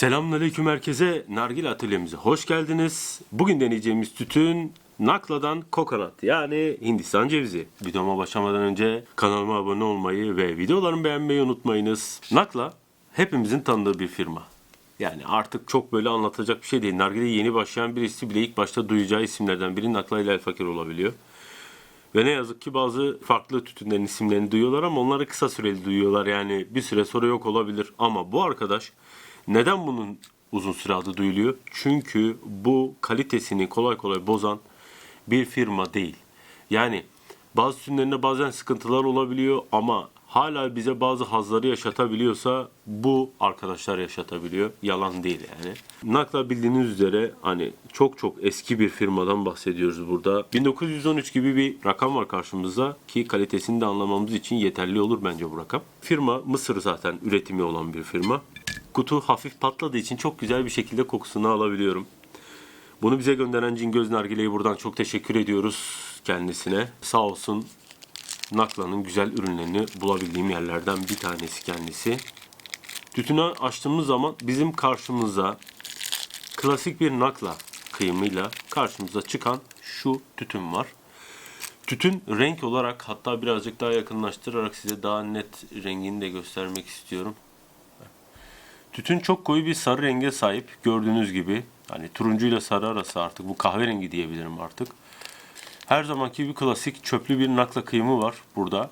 Selamünaleyküm herkese. Nargile atölyemize hoş geldiniz. Bugün deneyeceğimiz tütün Nakla'dan kokonat yani Hindistan cevizi. Videoma başlamadan önce kanalıma abone olmayı ve videolarımı beğenmeyi unutmayınız. Nakla hepimizin tanıdığı bir firma. Yani artık çok böyle anlatacak bir şey değil. Nargile'ye yeni başlayan birisi bile ilk başta duyacağı isimlerden biri Nakla ile El Fakir olabiliyor. Ve ne yazık ki bazı farklı tütünlerin isimlerini duyuyorlar ama onları kısa süreli duyuyorlar. Yani bir süre sonra yok olabilir. Ama bu arkadaş neden bunun uzun süre adı duyuluyor? Çünkü bu kalitesini kolay kolay bozan bir firma değil. Yani bazı tütünlerinde bazen sıkıntılar olabiliyor ama hala bize bazı hazları yaşatabiliyorsa bu arkadaşlar yaşatabiliyor. Yalan değil yani. Nakla bildiğiniz üzere hani çok çok eski bir firmadan bahsediyoruz burada. 1913 gibi bir rakam var karşımızda ki kalitesini de anlamamız için yeterli olur bence bu rakam. Firma Mısır zaten üretimi olan bir firma. Kutu hafif patladığı için çok güzel bir şekilde kokusunu alabiliyorum. Bunu bize gönderen Cingöz Nargile'yi buradan çok teşekkür ediyoruz kendisine. Sağ olsun Nakla'nın güzel ürünlerini bulabildiğim yerlerden bir tanesi kendisi. Tütünü açtığımız zaman bizim karşımıza klasik bir Nakla kıyımıyla karşımıza çıkan şu tütün var. Tütün renk olarak hatta birazcık daha yakınlaştırarak size daha net rengini de göstermek istiyorum. Tütün çok koyu bir sarı renge sahip gördüğünüz gibi. Hani turuncuyla sarı arası artık bu kahverengi diyebilirim artık. Her zamanki bir klasik çöplü bir nakla kıyımı var burada.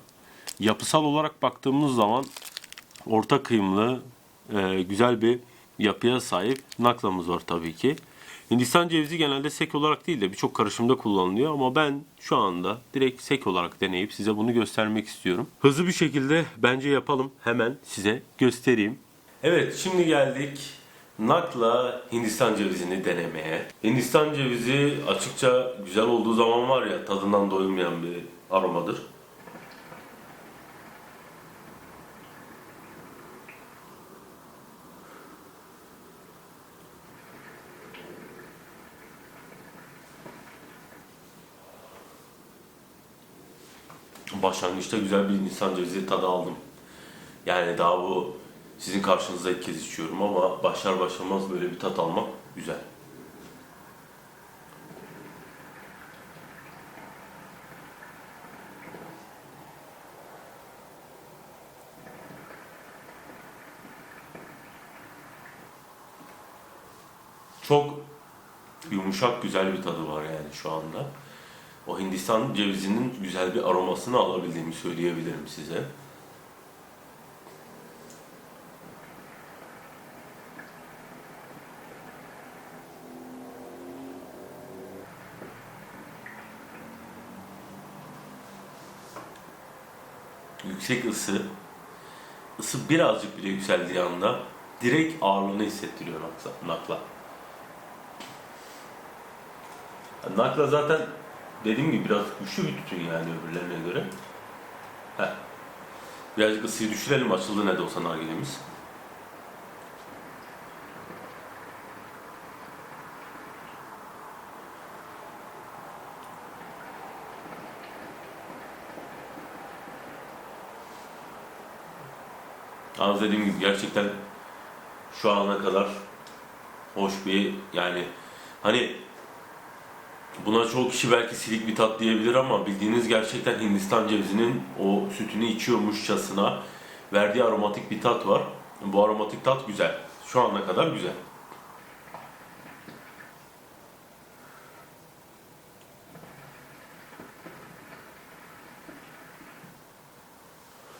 Yapısal olarak baktığımız zaman orta kıyımlı e, güzel bir yapıya sahip naklamız var tabii ki. Hindistan cevizi genelde sek olarak değil de birçok karışımda kullanılıyor ama ben şu anda direkt sek olarak deneyip size bunu göstermek istiyorum. Hızlı bir şekilde bence yapalım. Hemen size göstereyim. Evet şimdi geldik Nakla Hindistan cevizini denemeye. Hindistan cevizi açıkça güzel olduğu zaman var ya tadından doyulmayan bir aromadır. Başlangıçta güzel bir Hindistan cevizi tadı aldım. Yani daha bu sizin karşınızda ilk kez içiyorum ama başlar başlamaz böyle bir tat almak güzel. Çok yumuşak güzel bir tadı var yani şu anda. O Hindistan cevizinin güzel bir aromasını alabildiğimi söyleyebilirim size. Yüksek ısı, ısı birazcık bile yükseldiği anda direkt ağırlığını hissettiriyor nakla. nakla. Zaten dediğim gibi biraz güçlü bir tütün yani öbürlerine göre. Heh. Birazcık ısıyı düşürelim açıldı ne de olsa nargilemiz. Az dediğim gibi gerçekten şu ana kadar hoş bir yani hani buna çoğu kişi belki silik bir tat diyebilir ama bildiğiniz gerçekten Hindistan cevizinin o sütünü içiyormuşçasına verdiği aromatik bir tat var. Bu aromatik tat güzel. Şu ana kadar güzel.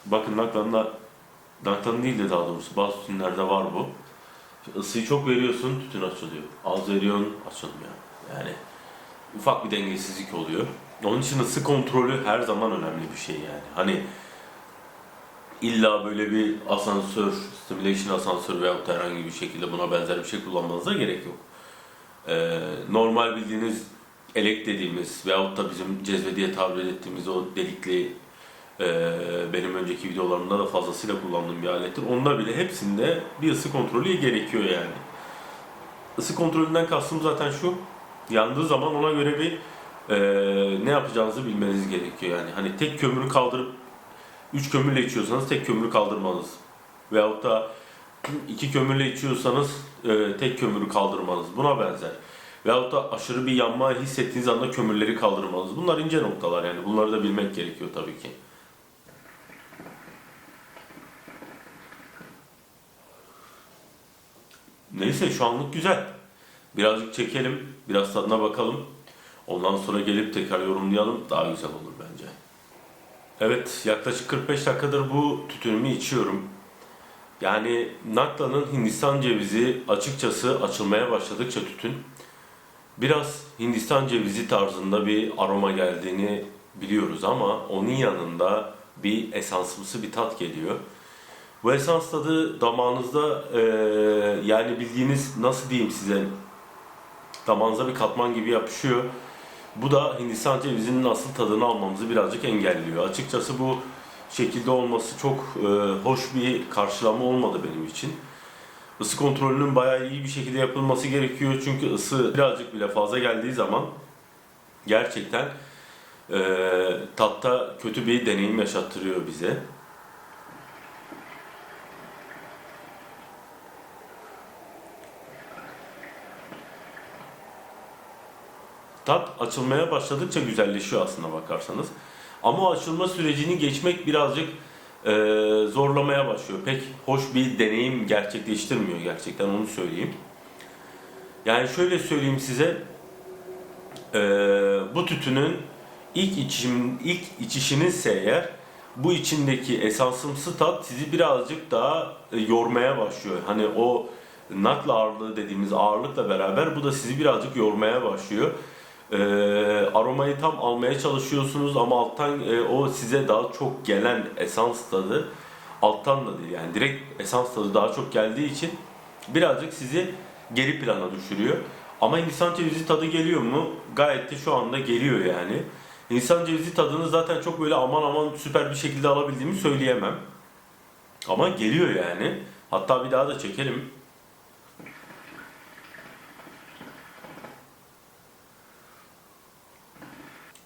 Bakın naklanla Naklanın değil de daha doğrusu bazı tütünlerde var bu. Isıyı çok veriyorsun tütün açılıyor. Az veriyorsun açılmıyor. Yani ufak bir dengesizlik oluyor. Onun için ısı kontrolü her zaman önemli bir şey yani. Hani illa böyle bir asansör, stimulation asansör da herhangi bir şekilde buna benzer bir şey kullanmanıza gerek yok. Ee, normal bildiğiniz elek dediğimiz veyahut da bizim cezve diye tabir ettiğimiz o delikli ee, benim önceki videolarımda da fazlasıyla kullandığım bir alettir. Onda bile hepsinde bir ısı kontrolü gerekiyor yani. Isı kontrolünden kastım zaten şu. Yandığı zaman ona göre bir e, ne yapacağınızı bilmeniz gerekiyor yani. Hani tek kömürü kaldırıp 3 kömürle içiyorsanız tek kömürü kaldırmanız. Veyahut da iki kömürle içiyorsanız e, tek kömürü kaldırmanız buna benzer. Veyahut da aşırı bir yanma hissettiğiniz anda kömürleri kaldırmanız. Bunlar ince noktalar yani. Bunları da bilmek gerekiyor tabii ki. Neyse şu anlık güzel. Birazcık çekelim, biraz tadına bakalım. Ondan sonra gelip tekrar yorumlayalım. Daha güzel olur bence. Evet, yaklaşık 45 dakikadır bu tütünümü içiyorum. Yani Nakla'nın Hindistan cevizi açıkçası açılmaya başladıkça tütün biraz Hindistan cevizi tarzında bir aroma geldiğini biliyoruz ama onun yanında bir esansımsı bir tat geliyor. Bu esans tadı damağınızda eee, yani bildiğiniz nasıl diyeyim size damağınıza bir katman gibi yapışıyor. Bu da Hindistan cevizinin asıl tadını almamızı birazcık engelliyor. Açıkçası bu şekilde olması çok eee, hoş bir karşılama olmadı benim için. Isı kontrolünün bayağı iyi bir şekilde yapılması gerekiyor. Çünkü ısı birazcık bile fazla geldiği zaman gerçekten eee, tatta kötü bir deneyim yaşattırıyor bize. Tat açılmaya başladıkça güzelleşiyor aslında bakarsanız. Ama o açılma sürecini geçmek birazcık e, zorlamaya başlıyor. Pek hoş bir deneyim gerçekleştirmiyor gerçekten onu söyleyeyim. Yani şöyle söyleyeyim size. e, bu tütünün ilk içim ilk içişinizse eğer bu içindeki esansımsı tat sizi birazcık daha e, yormaya başlıyor. Hani o nakla ağırlığı dediğimiz ağırlıkla beraber bu da sizi birazcık yormaya başlıyor. Ee, aromayı tam almaya çalışıyorsunuz ama alttan e, o size daha çok gelen esans tadı alttan da değil yani direkt esans tadı daha çok geldiği için birazcık sizi geri plana düşürüyor. Ama Hindistan cevizi tadı geliyor mu? Gayet de şu anda geliyor yani. Hindistan cevizi tadını zaten çok böyle aman aman süper bir şekilde alabildiğimi söyleyemem. Ama geliyor yani. Hatta bir daha da çekelim.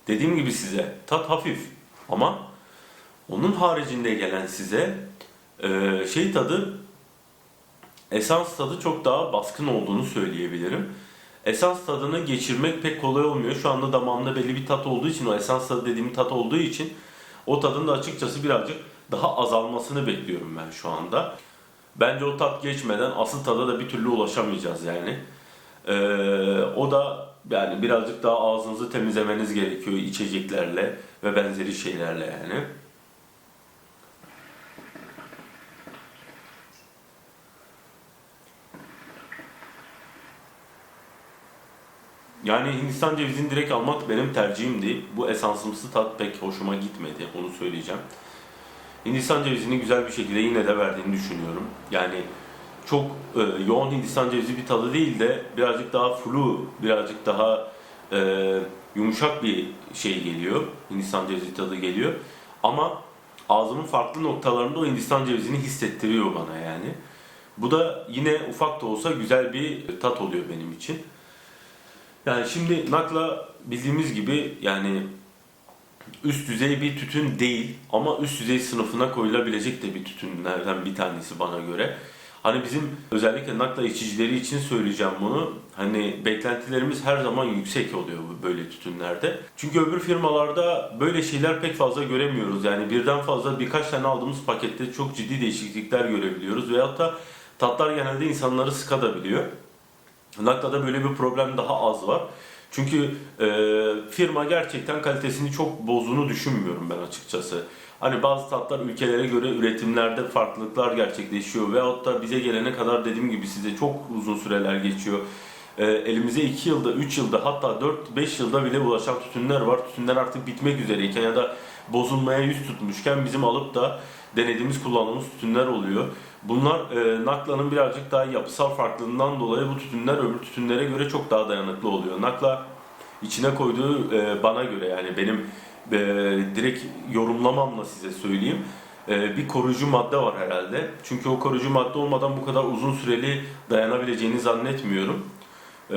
Dediğim gibi size tat hafif ama onun haricinde gelen size e, şey tadı esans tadı çok daha baskın olduğunu söyleyebilirim. Esans tadını geçirmek pek kolay olmuyor. Şu anda damağımda belli bir tat olduğu için o esans tadı dediğim tat olduğu için o tadın da açıkçası birazcık daha azalmasını bekliyorum ben şu anda. Bence o tat geçmeden asıl tada da bir türlü ulaşamayacağız yani. Ee, o da yani birazcık daha ağzınızı temizlemeniz gerekiyor içeceklerle ve benzeri şeylerle yani. Yani Hindistan cevizini direkt almak benim tercihimdi. Bu esansımsı tat pek hoşuma gitmedi, onu söyleyeceğim. Hindistan cevizini güzel bir şekilde yine de verdiğini düşünüyorum. Yani çok e, yoğun Hindistan cevizi bir tadı değil de birazcık daha flu, birazcık daha e, yumuşak bir şey geliyor. Hindistan cevizi tadı geliyor. Ama ağzımın farklı noktalarında o Hindistan cevizini hissettiriyor bana yani. Bu da yine ufak da olsa güzel bir tat oluyor benim için. Yani şimdi nakla bildiğimiz gibi yani üst düzey bir tütün değil ama üst düzey sınıfına koyulabilecek de bir tütünlerden bir tanesi bana göre. Hani bizim özellikle nakla içicileri için söyleyeceğim bunu. Hani beklentilerimiz her zaman yüksek oluyor böyle tütünlerde. Çünkü öbür firmalarda böyle şeyler pek fazla göremiyoruz. Yani birden fazla birkaç tane aldığımız pakette çok ciddi değişiklikler görebiliyoruz. Veyahut da tatlar genelde insanları sıkabiliyor. Nakla'da böyle bir problem daha az var. Çünkü e, firma gerçekten kalitesini çok bozduğunu düşünmüyorum ben açıkçası. Hani bazı tatlar ülkelere göre üretimlerde farklılıklar gerçekleşiyor veyahut da bize gelene kadar dediğim gibi size çok uzun süreler geçiyor. E, elimize 2 yılda, 3 yılda hatta 4-5 yılda bile ulaşan tütünler var. Tütünler artık bitmek üzereyken ya da bozulmaya yüz tutmuşken bizim alıp da denediğimiz, kullandığımız tütünler oluyor. Bunlar e, Nakla'nın birazcık daha yapısal farklılığından dolayı bu tütünler öbür tütünlere göre çok daha dayanıklı oluyor. Nakla içine koyduğu e, bana göre yani benim e, direkt yorumlamamla size söyleyeyim. E, bir koruyucu madde var herhalde. Çünkü o koruyucu madde olmadan bu kadar uzun süreli dayanabileceğini zannetmiyorum. E,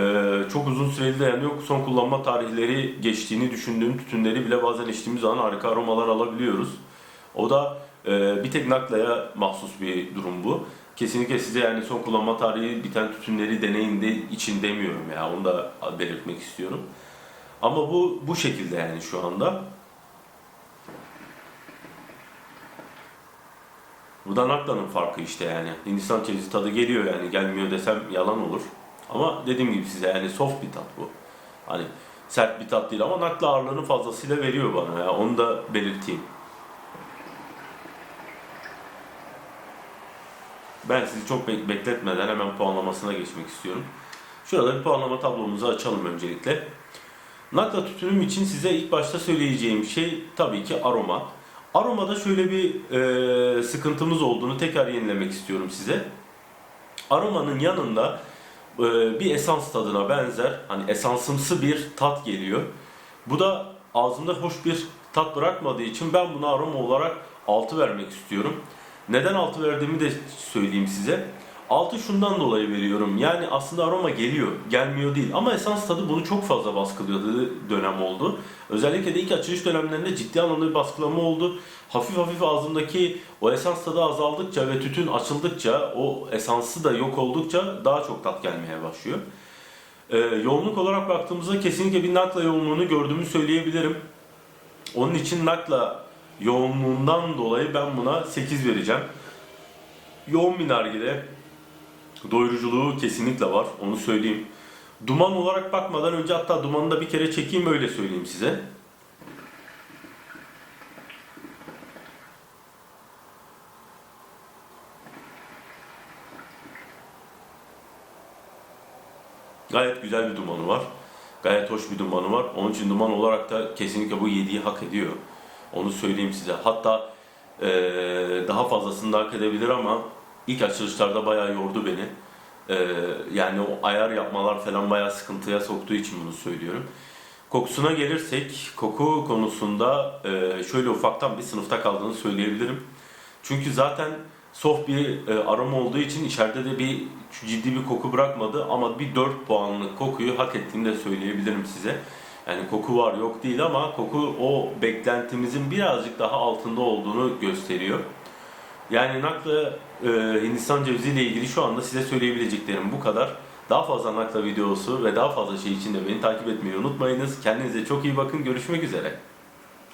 çok uzun süreli dayanıyor. Son kullanma tarihleri geçtiğini düşündüğüm tütünleri bile bazen içtiğimiz zaman harika aromalar alabiliyoruz. O da Ee, bir tek Nakla'ya mahsus bir durum bu. Kesinlikle size yani son kullanma tarihi biten tütünleri deneyin de için demiyorum ya. Onu da belirtmek istiyorum. Ama bu bu şekilde yani şu anda. Bu da Nakla'nın farkı işte yani. Hindistan cevizi tadı geliyor yani. Gelmiyor desem yalan olur. Ama dediğim gibi size yani soft bir tat bu. Hani sert bir tat değil ama Nakla ağırlığını fazlasıyla veriyor bana ya. Onu da belirteyim. Ben sizi çok bek- bekletmeden hemen puanlamasına geçmek istiyorum. Şurada bir puanlama tablomuzu açalım öncelikle. Nakla tütünüm için size ilk başta söyleyeceğim şey tabii ki aroma. Aromada şöyle bir e, sıkıntımız olduğunu tekrar yenilemek istiyorum size. Aromanın yanında e, bir esans tadına benzer, hani esansımsı bir tat geliyor. Bu da ağzımda hoş bir tat bırakmadığı için ben buna aroma olarak 6 vermek istiyorum. Neden 6 verdiğimi de söyleyeyim size. 6 şundan dolayı veriyorum. Yani aslında aroma geliyor, gelmiyor değil. Ama esans tadı bunu çok fazla baskıladığı dönem oldu. Özellikle de ilk açılış dönemlerinde ciddi anlamda bir baskılama oldu. Hafif hafif ağzımdaki o esans tadı azaldıkça ve tütün açıldıkça, o esansı da yok oldukça daha çok tat gelmeye başlıyor. Ee, yoğunluk olarak baktığımızda kesinlikle bir nakla yoğunluğunu gördüğümü söyleyebilirim. Onun için nakla yoğunluğundan dolayı ben buna 8 vereceğim. Yoğun bir nargile. Doyuruculuğu kesinlikle var. Onu söyleyeyim. Duman olarak bakmadan önce hatta dumanı da bir kere çekeyim öyle söyleyeyim size. Gayet güzel bir dumanı var. Gayet hoş bir dumanı var. Onun için duman olarak da kesinlikle bu yediği hak ediyor. Onu söyleyeyim size. Hatta eee, daha fazlasını da hak edebilir ama ilk açılışlarda bayağı yordu beni. Eee, yani o ayar yapmalar falan bayağı sıkıntıya soktuğu için bunu söylüyorum. Kokusuna gelirsek, koku konusunda eee, şöyle ufaktan bir sınıfta kaldığını söyleyebilirim. Çünkü zaten soft bir e, aroma olduğu için içeride de bir ciddi bir koku bırakmadı ama bir 4 puanlık kokuyu hak ettiğini de söyleyebilirim size. Yani koku var yok değil ama koku o beklentimizin birazcık daha altında olduğunu gösteriyor. Yani nakla e, Hindistan cevizi ile ilgili şu anda size söyleyebileceklerim bu kadar. Daha fazla nakla videosu ve daha fazla şey için de beni takip etmeyi unutmayınız. Kendinize çok iyi bakın. Görüşmek üzere.